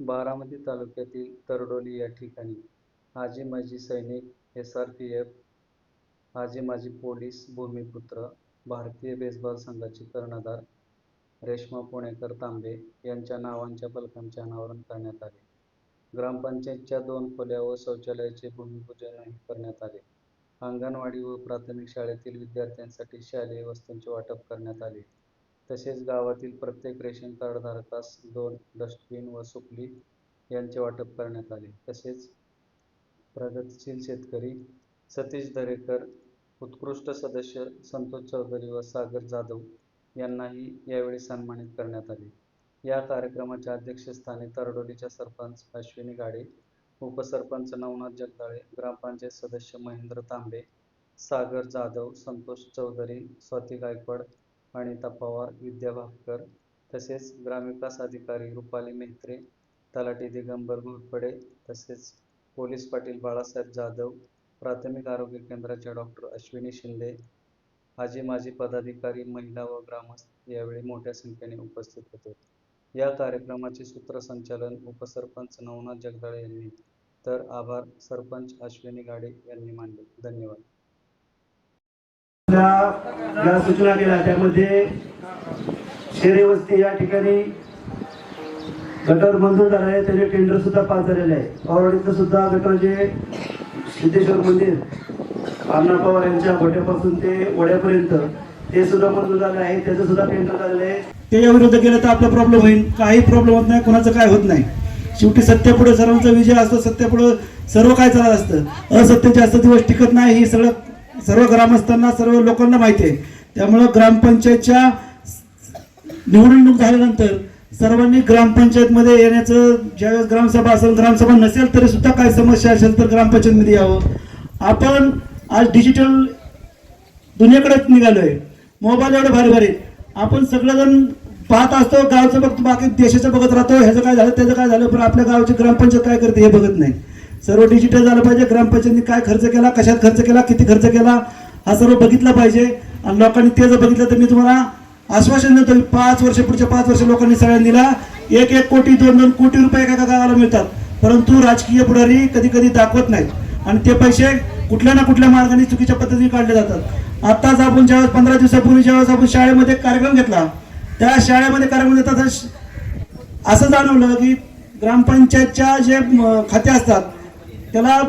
बारामती तालुक्यातील तरडोली या ठिकाणी आजी माजी सैनिक एस आर पी एफ आजी माजी पोलीस भूमिपुत्र भारतीय बेसबॉल संघाचे कर्णधार रेश्मा पुणेकर तांबे यांच्या नावांच्या फलकांचे अनावरण करण्यात आले. ग्रामपंचायतच्या दोन खोल्या व शौचालयाचे भूमिपूजनही करण्यात आले. अंगणवाडी व प्राथमिक शाळेतील विद्यार्थ्यांसाठी शालेय वस्तूंचे वाटप करण्यात आले. तसेच गावातील प्रत्येक रेशन कार्ड धारकास दोन डस्टबिन व सुपली यांचे वाटप करण्यात आले. तसेच प्रगतशील शेतकरी सतीश दरेकर उत्कृष्ट सदस्य संतोष चौधरी व सागर जाधव यांनाही यावेळी सन्मानित करण्यात आले. या कार्यक्रमाच्या अध्यक्षस्थानी तरडोलीच्या सरपंच अश्विनी गाडे उपसरपंच नवनाथ जगदाळे ग्रामपंचायत सदस्य महेंद्र तांबे सागर जाधव संतोष चौधरी स्वाती गायकवाड अनिता पवार विद्या भापकर तसेच ग्रामविकास अधिकारी रुपाली मेहत्रे तलाठी दिगंबर घोरपडे तसेच पोलीस पाटील बाळासाहेब जाधव प्राथमिक आरोग्य केंद्राच्या डॉक्टर अश्विनी शिंदे आजी माजी पदाधिकारी महिला व ग्रामस्थ यावेळी मोठ्या संख्येने उपस्थित होते. या कार्यक्रमाचे सूत्रसंचालन उपसरपंच नवनाथ जगदाळे यांनी. तर आभार सरपंच अश्विनी गाडे यांनी मानले. धन्यवाद. ज्या सूचना केल्या त्यामध्ये शेरे वस्ती या ठिकाणी गटर मंजूर झाला आहे त्याचे टेंडर सुद्धा पास झालेले आहे पवाडीचं सुद्धा गटरचे सिद्धेश्वर मंदिर अण्णा पवार यांच्या गोट्यापासून ते वड्यापर्यंत ते सुद्धा मंजूर झालं आहे त्याचं सुद्धा टेंडर झालेलं आहे. त्याच्या विरुद्ध गेलं तर आपला प्रॉब्लेम होईल. काही प्रॉब्लेम होत नाही कोणाचं काय होत नाही. शेवटी सत्यापुढे सर्वांचा विजय असतो. सत्यापुढे सर्व काय चालत असतं. असत्य जास्त दिवस टिकत नाही. ही सगळं सर्व ग्रामस्थांना सर्व लोकांना माहिती आहे. त्यामुळं ग्रामपंचायतच्या निवडणूक झाल्यानंतर सर्वांनी ग्रामपंचायतमध्ये येण्याचं ज्यावेळेस ग्रामसभा असेल ग्रामसभा नसेल तरी सुद्धा काय समस्या असेल तर ग्रामपंचायतमध्ये यावं. आपण आज डिजिटल दुनियाकडेच आहे मोबाईल एवढे भारी भारी आपण सगळेजण पाहत असतो गावचं बघतो बाकी देशाचं बघत राहतो ह्याचं काय झालं त्याचं काय झालं पण आपल्या गावची ग्रामपंचायत काय करते हे बघत नाही. सर्व डिजिटल झालं पाहिजे. ग्रामपंचायतीने काय खर्च केला कशात खर्च केला किती खर्च केला हा सर्व बघितला पाहिजे. आणि लोकांनी ते जर बघितलं तर मी तुम्हाला आश्वासन देतो की पाच वर्ष पुढच्या पाच वर्ष लोकांनी सगळ्यांनीला एक एक कोटी दोन दोन कोटी रुपये एका गावाला मिळतात. परंतु राजकीय पुढारी कधी कधी दाखवत नाहीत. आणि ते पैसे कुठल्या ना कुठल्या मार्गाने चुकीच्या पद्धतीने काढले जातात. आताच आपण ज्यावेळेस पंधरा दिवसापूर्वी ज्यावेळेस आपण शाळेमध्ये कार्यक्रम घेतला त्या शाळेमध्ये कार्यक्रम देतात असं जाणवलं की ग्रामपंचायतच्या जे खाते असतात त्याला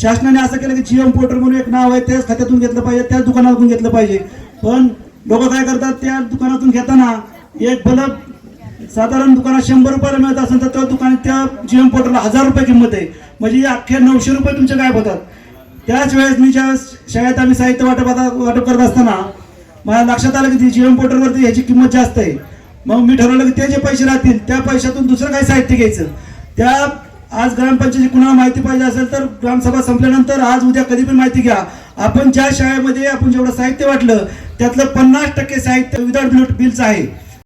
शासनाने असं केलं की जीएम पोर्टर म्हणून एक नाव आहे त्याच खात्यातून घेतलं पाहिजे त्याच दुकानातून घेतलं पाहिजे. पण लोक काय करतात त्या दुकानातून घेताना एक बल्ब साधारण दुकानात शंभर रुपयाला मिळत असेल तर त्या दुकानात त्या जीएम पोर्टलला हजार रुपये किंमत आहे. म्हणजे या अख्खे नऊशे रुपये तुमचे गायब होतात. त्याच वेळेस मी ज्या शाळेत आम्ही साहित्य वाटप वाटप करत असताना मला लक्षात आलं की ती जीएम पोर्टरवरती ह्याची किंमत जास्त आहे. मग मी ठरवलं की ते जे पैसे राहतील त्या पैशातून दुसरं काही साहित्य घ्यायचं. त्या आज ग्रामपंचायती कुणाला माहिती पाहिजे असेल तर ग्रामसभा संपल्यानंतर आज उद्या कधी पण माहिती घ्या. आपण ज्या शाळेमध्ये आपण जेवढं साहित्य वाटलं त्यातलं पन्नास टक्के साहित्य विदाउट बिलचं आहे.